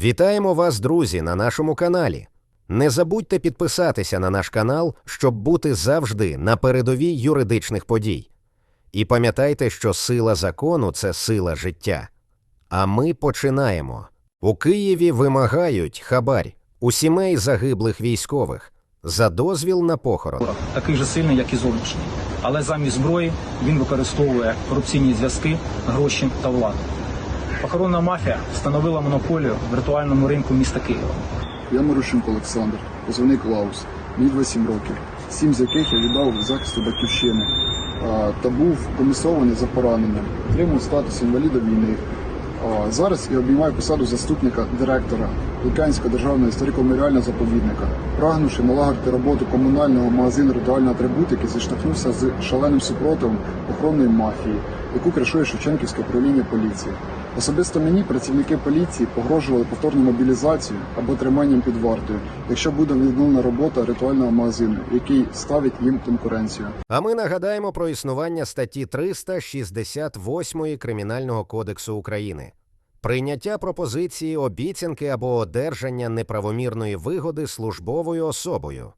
Вітаємо вас, друзі, на нашому каналі. Не забудьте підписатися на наш канал, щоб бути завжди на передовій юридичних подій. І пам'ятайте, що сила закону це сила життя. А ми починаємо. У Києві вимагають хабарь у сімей загиблих військових за дозвіл на похорон. такий же сильний, як і зовнішній. Але замість зброї він використовує корупційні зв'язки, гроші та владу. Похоронна мафія встановила монополію в віртуальному ринку міста Києва. Я Марущенко Олександр, позивний Клаус, мені 27 років, сім з яких я віддав захисту батьківщини та був комісований за пораненням, отримав статус інваліда війни. Зараз я обіймаю посаду заступника директора Лук'янського державного історико-меморіального заповідника, прагнувши налагодити роботу комунального магазину ритуальної атрибутики, зіштовхнувся з шаленим супротивом охоронної мафії, яку кришує Шевченківське управління поліції. Особисто мені працівники поліції погрожували повторну мобілізацію або триманням під вартою, якщо буде відновлена робота ритуального магазину, який ставить їм конкуренцію. А ми нагадаємо про існування статті 368 Кримінального кодексу України. Прийняття пропозиції, обіцянки або одержання неправомірної вигоди службовою особою.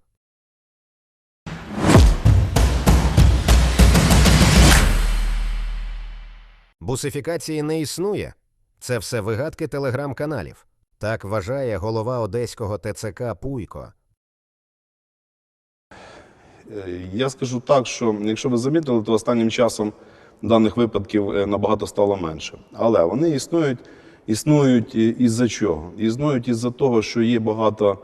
Бусифікації не існує. Це все вигадки телеграм-каналів. Так вважає голова одеського ТЦК Пуйко. Е, Я скажу так, що якщо ви замітили, то останнім часом даних випадків е, набагато стало менше. Але вони існують, існують із-за чого? Існують із-за того, що є багато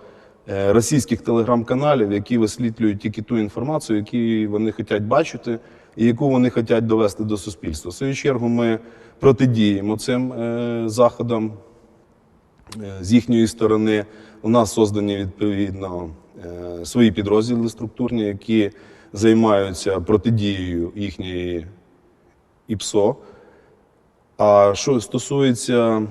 е, російських телеграм-каналів, які висвітлюють тільки ту інформацію, яку вони хочуть бачити, і яку вони хочуть довести до суспільства. В свою чергу ми протидіємо цим е, заходам е, з їхньої сторони. У нас создані відповідно е, свої підрозділи структурні, які займаються протидією їхньої ІПСО. А що стосується,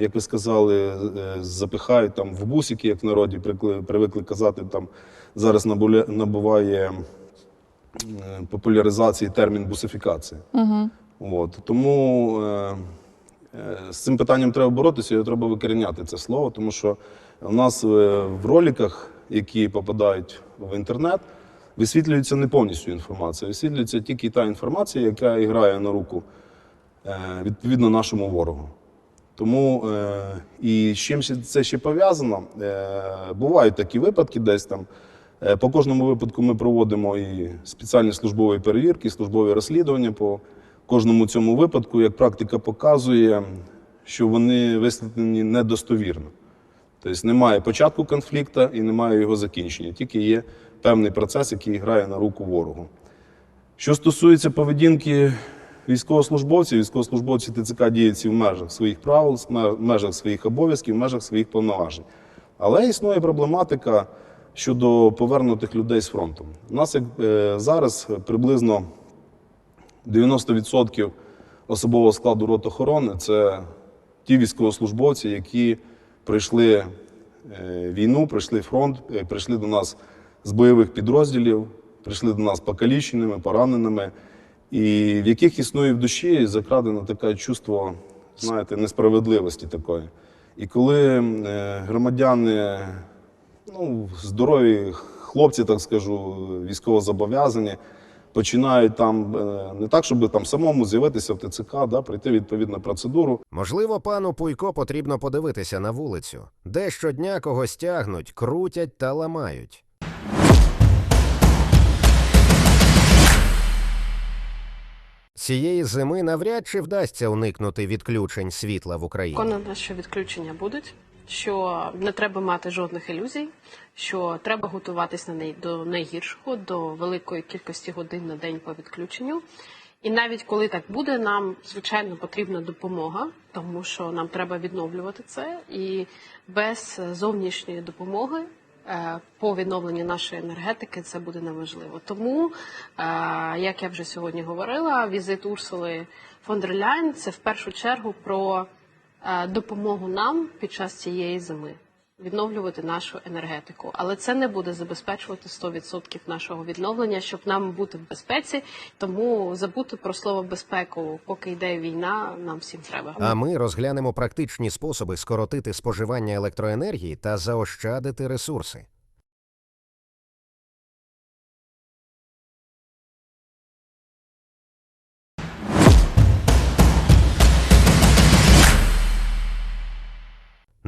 як ви сказали, запихають там в бусики, як в народі привикли казати, там зараз набуває популяризації термін бусифікація. От. Тому е, е, з цим питанням треба боротися, і треба викоріняти це слово, тому що у нас е, в роликах, які попадають в інтернет, висвітлюється не повністю інформація, висвітлюється тільки та інформація, яка грає на руку е, відповідно нашому ворогу. Тому е, і з чим це ще пов'язано? Е, бувають такі випадки десь там. Е, по кожному випадку ми проводимо і спеціальні службові перевірки, і службові розслідування по кожному цьому випадку. Як практика показує, що вони висвітлені недостовірно. Тобто немає початку конфлікту і немає його закінчення, тільки є певний процес, який грає на руку ворогу. Що стосується поведінки військовослужбовців, військовослужбовці ТЦК діють в межах своїх правил, в межах своїх обов'язків, в межах своїх повноважень. Але існує проблематика щодо повернутих людей з фронту. У нас як е, зараз приблизно 90% особового складу рот охорони це ті військовослужбовці, які пройшли е, війну, пройшли фронт, е, прийшли до нас з бойових підрозділів, прийшли до нас покаліченими, пораненими, і в яких існує в душі закрадено таке чувство, знаєте, несправедливості такої. І коли громадяни, ну, здорові хлопці, так скажу, військовозобов'язані, починають там е, не так, щоб там самому з'явитися в ТЦК, да, пройти відповідну процедуру, Можливо, пану Пуйко потрібно подивитися на вулицю, де щодня когось тягнуть, крутять та ламають. Цієї зими навряд чи вдасться уникнути відключень світла в Україні. Переконана, що відключення будуть, що не треба мати жодних ілюзій, що треба готуватись на неї до найгіршого, до великої кількості годин на день по відключенню. І навіть коли так буде, нам звичайно потрібна допомога, тому що нам треба відновлювати це. І без зовнішньої допомоги по відновленню нашої енергетики це буде неможливо. Тому, е, як я вже сьогодні говорила, візит Урсули фон дер Ляйн – це в першу чергу про е, допомогу нам під час цієї зими. Відновлювати нашу енергетику. Але це не буде забезпечувати 100% нашого відновлення, щоб нам бути в безпеці. Тому забути про слово безпеку, поки йде війна, нам всім треба. А ми розглянемо практичні способи скоротити споживання електроенергії та заощадити ресурси.